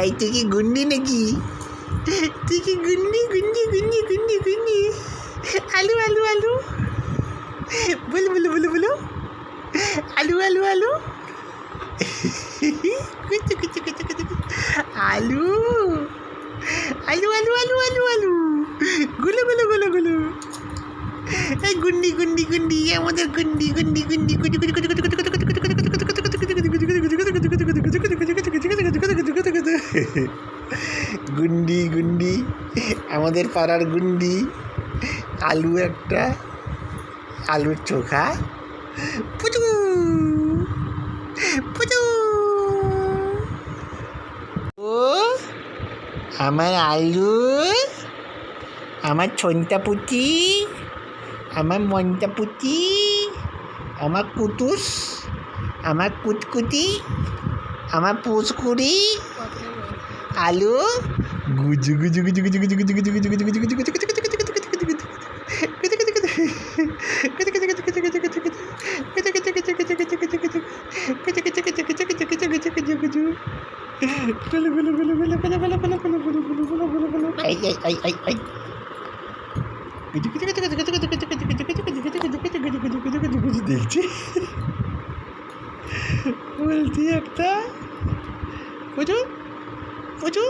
এই, তুই কি গুন্ডি নাকি? তুই কি গুন্ডি গুন্ডি গুন্ডি গুন্ডি গুন্ডি? আলু আলু আলু? বলো বলো বলো বলো? আলু আলু আলু? কুচু কুচু কুচু কুচু। আলু? আলু আলু আলু আলু আলু? গুলো গুলো গুলো গুলো। এই, গুন্ডি গুন্ডি গুন্ডি, আমাদের গুন্ডি গুন্ডি গুন্ডি গুন্ডি গুন্ডি গুন্ডি গুন্ডি গুন্ডি গুন্ডি। আমাদের পাড়ার গুন্ডি। আলু একটা, আলুর চোখা। পুচু! পুচু! ও, আমার আলু, আমার ছন্তা পুচি আমার মনটা পুচি আমার কুতুস, আমার কুতকুতি, আমার পুচকুড়ি আলু গুজু গুজু গুজু গুজু গুজু গুজু গুজু গুজু গুজু গুজু গুজু গুজু দেখছি বলছি একটা বুঝু 我就